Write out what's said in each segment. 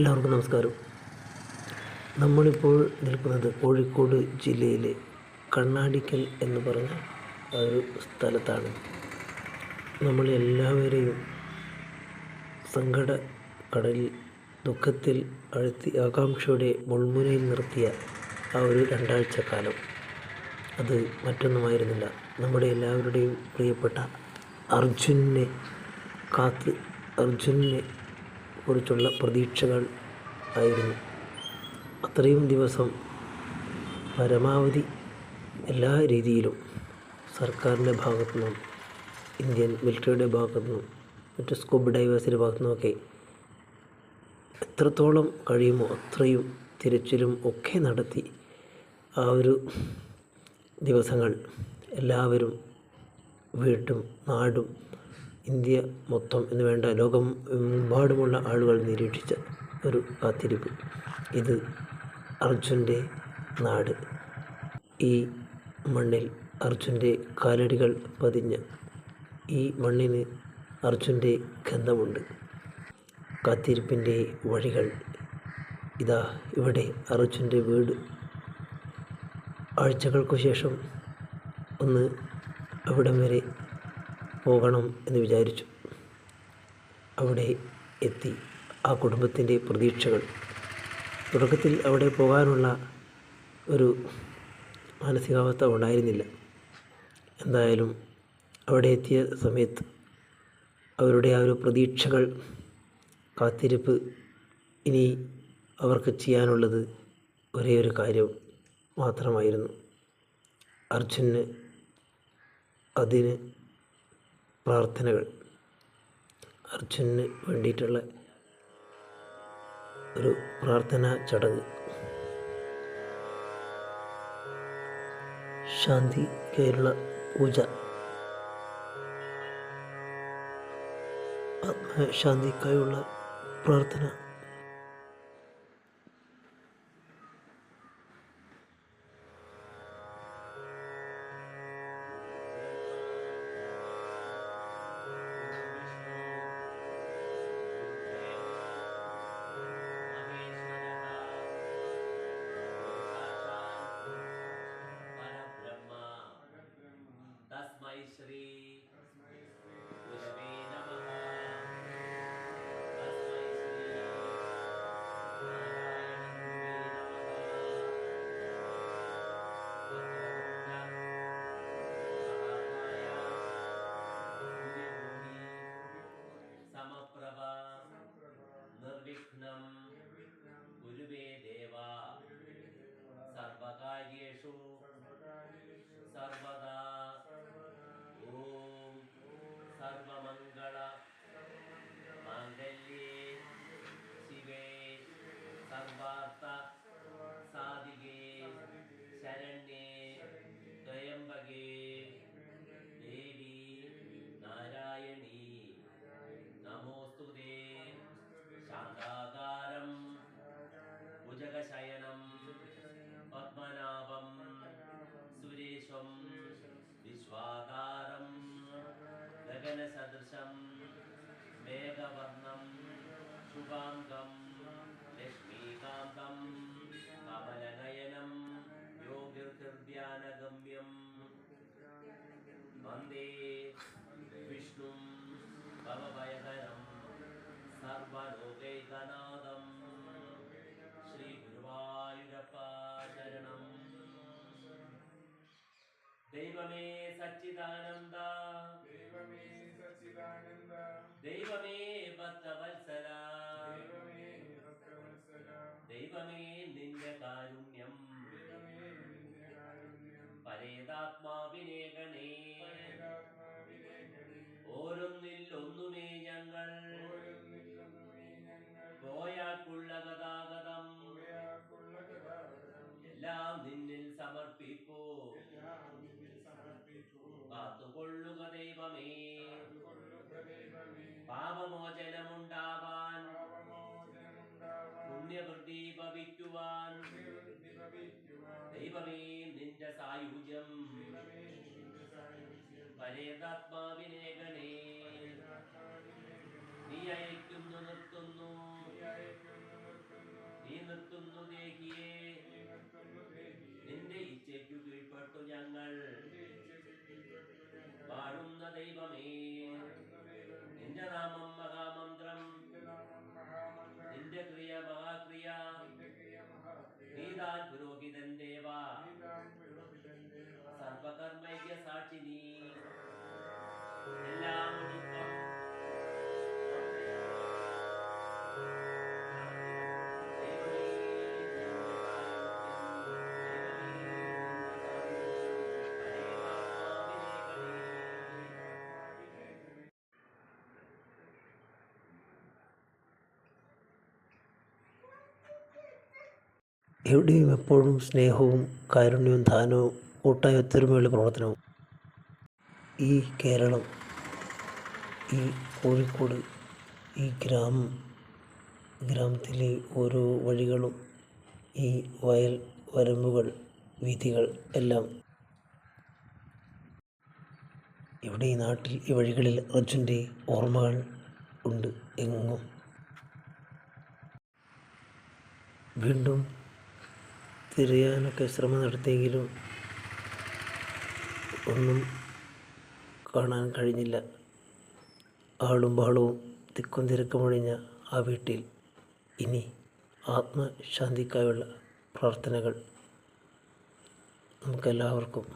എല്ലാവർക്കും നമസ്കാരം. നമ്മളിപ്പോൾ നിൽക്കുന്നത് കോഴിക്കോട് ജില്ലയിലെ കണ്ണാടിക്കൽ എന്ന് പറഞ്ഞ ഒരു സ്ഥലത്താണ്. നമ്മളെല്ലാവരെയും സങ്കട കടലിൽ ദുഃഖത്തിൽ അഴുത്തി ആകാംക്ഷയുടെ മുൾമുനയിൽ നിർത്തിയ ആ ഒരു രണ്ടാഴ്ച കാലം അത് മറ്റൊന്നുമായിരുന്നില്ല. നമ്മുടെ എല്ലാവരുടെയും പ്രിയപ്പെട്ട അർജുനെ കാത്ത് അർജുനെ കുറിച്ചുള്ള പ്രതീക്ഷകൾ ആയിരുന്നു. അത്രയും ദിവസം പരമാവധി എല്ലാ രീതിയിലും സർക്കാരിന്റെ ഭാഗത്തു നിന്നും ഇന്ത്യൻ മിലിറ്ററിയുടെ ഭാഗത്തു നിന്നും മറ്റ് സ്കൂബ് ഡൈവേഴ്സിന്റെ ഭാഗത്തു നിന്നൊക്കെ എത്രത്തോളം കഴിയുമോ അത്രയും തിരച്ചിലും ഒക്കെ നടത്തി ആ ഒരു ദിവസങ്ങൾ എല്ലാവരും വീട്ടും നാടും ഇന്ത്യ മൊത്തം എന്ന് വേണ്ട ലോകം എമ്പാടുമുള്ള ആളുകൾ നിരീക്ഷിച്ച ഒരു കാത്തിരിപ്പ്. ഇത് അർജുന്റെ നാട്. ഈ മണ്ണിൽ അർജുന്റെ കാലടികൾ പതിഞ്ഞ ഈ മണ്ണിന് അർജുന്റെ ഗന്ധമുണ്ട്. കാത്തിരിപ്പിന്റെ വഴികൾ. ഇതാ ഇവിടെ അർജുന്റെ വീട്. ആഴ്ചകൾക്കു ശേഷം ഒന്ന് അവിടം വരെ പോകണം എന്ന് വിചാരിച്ചു. അവിടെ എത്തി ആ കുടുംബത്തിന്റെ പ്രതീക്ഷകൾ. തുടക്കത്തിൽ അവിടെ പോകാനുള്ള ഒരു മാനസികാവസ്ഥ ഉണ്ടായിരുന്നില്ല. എന്തായാലും അവിടെ എത്തിയ സമയത്ത് അവരുടെ ആ ഒരു പ്രതീക്ഷകൾ കാത്തിരിപ്പ് ഇനി അവർക്ക് ചെയ്യാനുള്ളത് ഒരേ ഒരു കാര്യം മാത്രമായിരുന്നു. അർജുന് അതിന് പ്രാർത്ഥനകൾ അർജുനന് വേണ്ടിയിട്ടുള്ള ഒരു പ്രാർത്ഥനാ ചടങ്ങ്. ശാന്തി ശാന്തിക്കായുള്ള പൂജ. ആത്മശാന്തിക്കായുള്ള പ്രാർത്ഥന. actually ഭുജഗശയനം പത്മനാഭം. സുരേശം. വിശ്വാകാരം. ഗഗനസദൃശം. മേഘവർണം ശുഭാംഗം. ലക്ഷ്മീകാന്തം. കമലനയനം. യോഗിർഹൃദ്യാനഗമ്യം വന്ദേ വിഷ്ണു. ഭവഭയകരം. സർവലോകൈകനാഥം. ദൈവമേ സച്ചിദാനന്ദ. ദൈവമേ സച്ചിദാനന്ദ. ദൈവമേ ഭക്തവത്സല ദൈവമേ ഭക്തവത്സല ദൈവമേ നിന്റെ കാരുണ്യം. ദൈവമേ നിന്റെ കാരുണ്യം. പരേതാത്മാവിനെ ഗണേ. പരേതാത്മാവിനെ ഗണി. ഓരോന്നിൽ ഒന്നുമേ ഞങ്ങൾ. ഓരോന്നിലൊന്നുമേ ഞങ്ങൾ. പോയാക്കുള്ള ഗതാഗതം. ഗതാഗതം. എല്ലാം നിന്നിൽ സമർപ്പിപ്പൂ പാപമോചനമുണ്ടാവാൻ പുണ്യവൃത്തി ഭവിക്കുവാൻ ദൈവമേ നിന്റെ സായുജ്യം. പരേതാത്മാവിനെ ഗണേ നീ അയക്കുന്നു നിർത്തുന്നു. നീ നിർത്തുന്നു. ദേഹിയെ. നിന്റെ ഇച്ഛയ്ക്കു കീഴ്പ്പെട്ടു ഞങ്ങൾ. വാഴുന്ന ദൈവമേ നിന്റെ നാമം മഹാമന്ത്രം. നിന്റെ ക്രിയ മഹാക്രിയ. എവിടെയും എപ്പോഴും സ്നേഹവും കാരുണ്യവും ദാനവും കൂട്ടായ ഒത്തൊരുമയുള്ള പ്രവർത്തനവും. ഈ കേരളം ഈ കോഴിക്കോട് ഈ ഗ്രാമം ഗ്രാമത്തിലെ ഓരോ വഴികളും ഈ വയൽ വരമ്പുകൾ വീതികൾ എല്ലാം. ഇവിടെ ഈ നാട്ടിൽ ഈ വഴികളിൽ അർജുന്റെ ഓർമ്മകൾ ഉണ്ട് എങ്ങും. വീണ്ടും തിരയാനൊക്കെ ശ്രമം നടത്തിയെങ്കിലും ഒന്നും കാണാൻ കഴിഞ്ഞില്ല. ആളും ബഹളവും തിക്കും തിരക്കുമൊഴിഞ്ഞ ആ വീട്ടിൽ ഇനി ആത്മശാന്തിക്കായുള്ള പ്രാർത്ഥനകൾ നമുക്കെല്ലാവർക്കും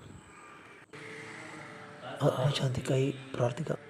ആത്മശാന്തിക്കായി പ്രാർത്ഥിക്കാം.